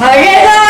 好，热身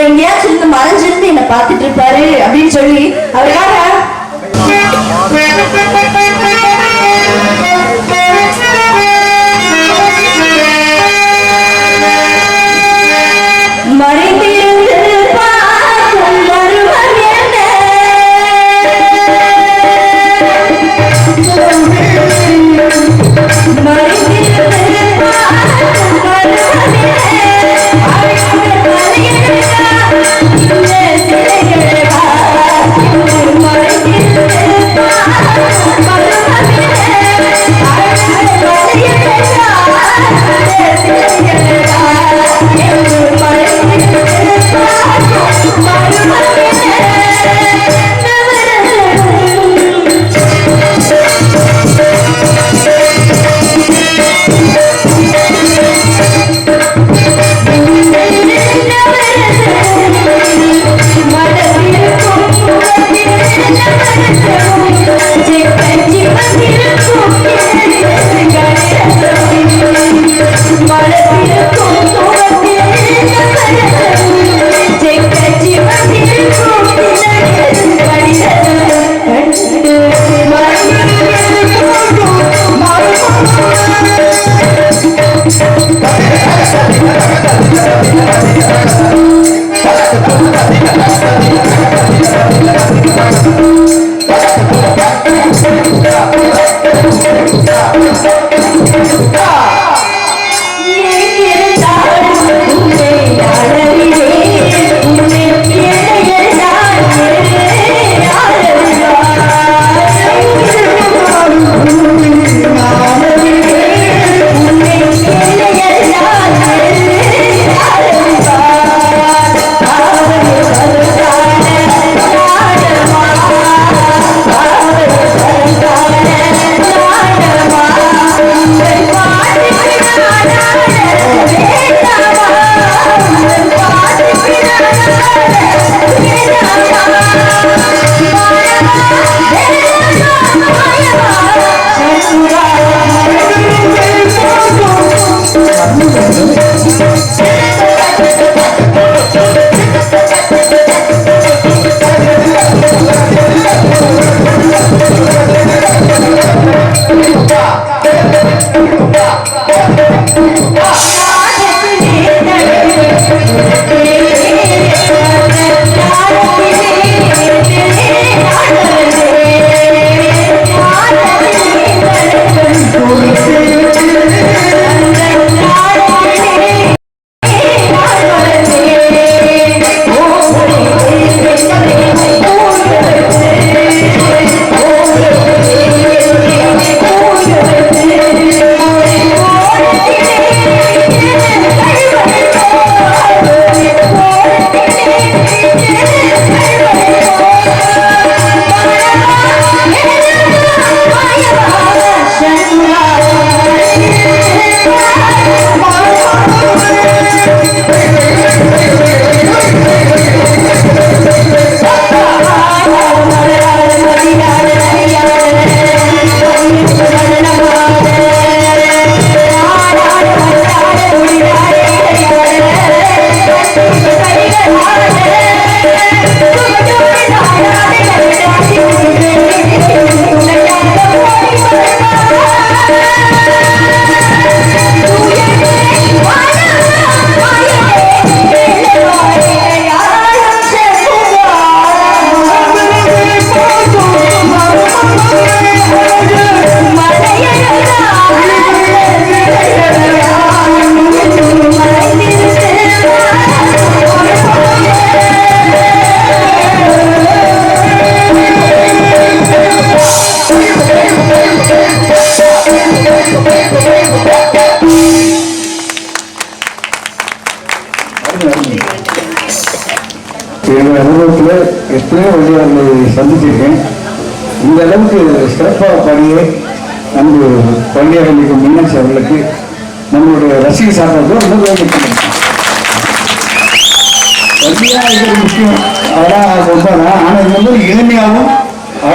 எங்கேயாச்சும் மறைஞ்சிருந்து என்ன பார்த்துட்டு இருப்பாரு அப்படின்னு சொல்லி அவருக்காக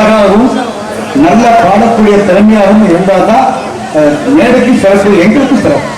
அழகாகவும் நல்ல பாடக்கூடிய திறமையாகவும் இருந்தால் தான் மேடைக்கு சிறப்பு எங்களுக்கும் சிறப்பு.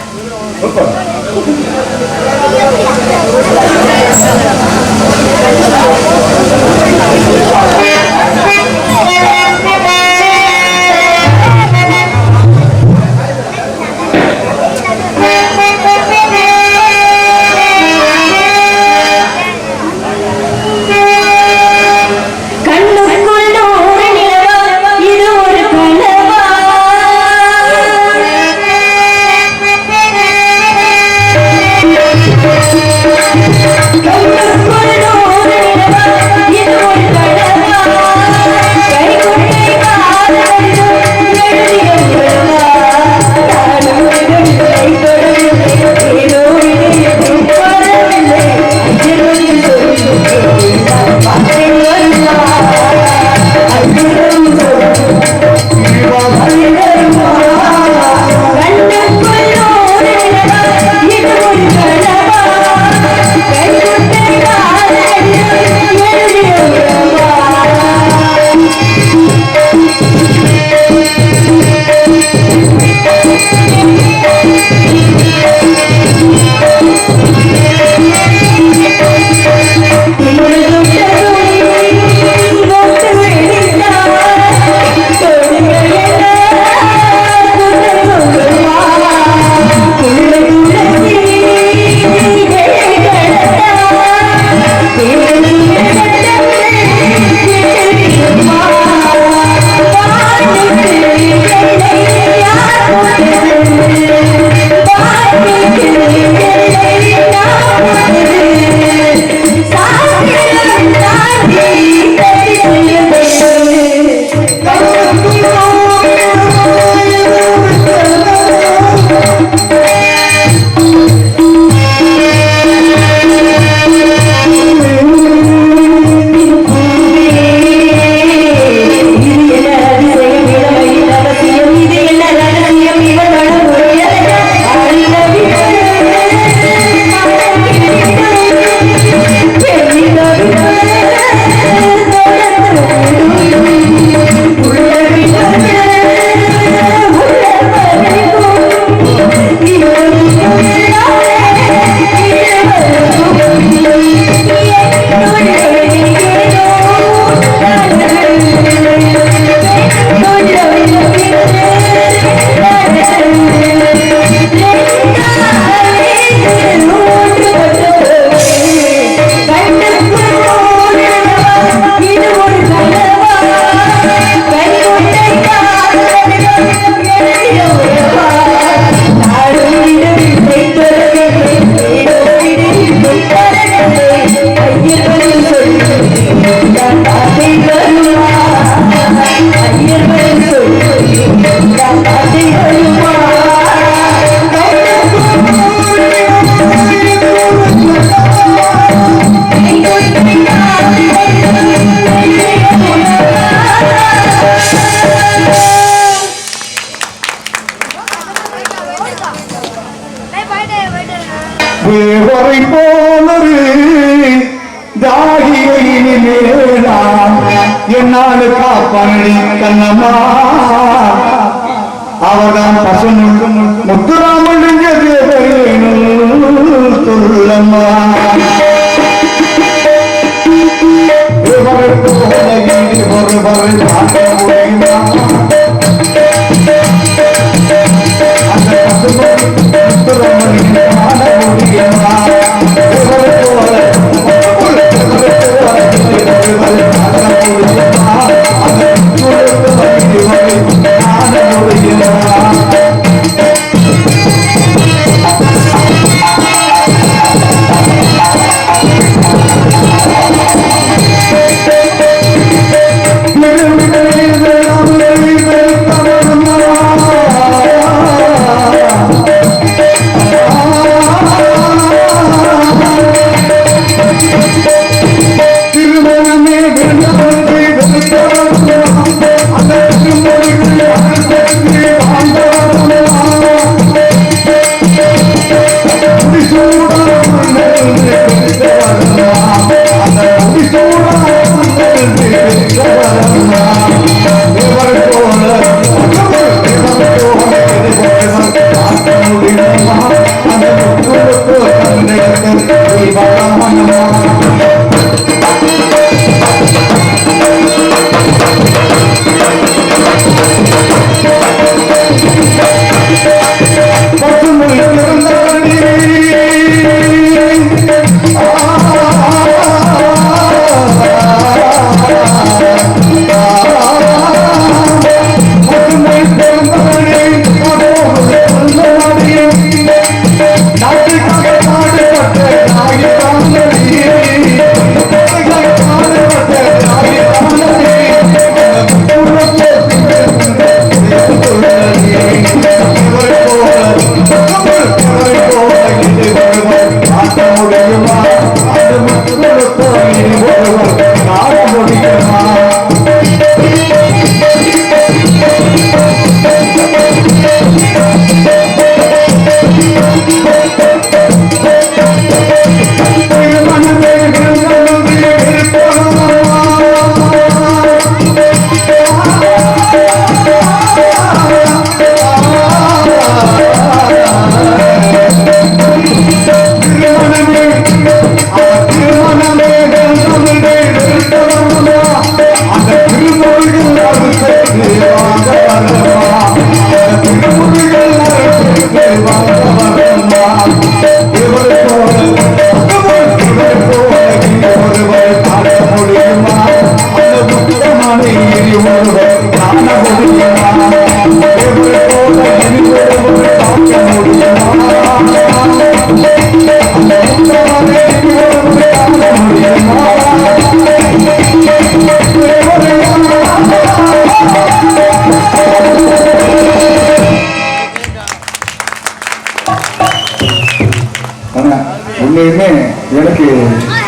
உண்மையுமே எனக்கு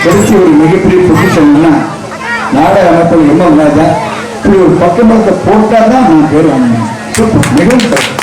கிடைச்ச ஒரு மிகப்பெரிய பொசிஷன் என்ன நாடக அமைப்பில் என்ன ராஜா ஒரு பக்கமரத்தை போட்டால் தான் நான் பேர் வாங்கினேன் மிகவும்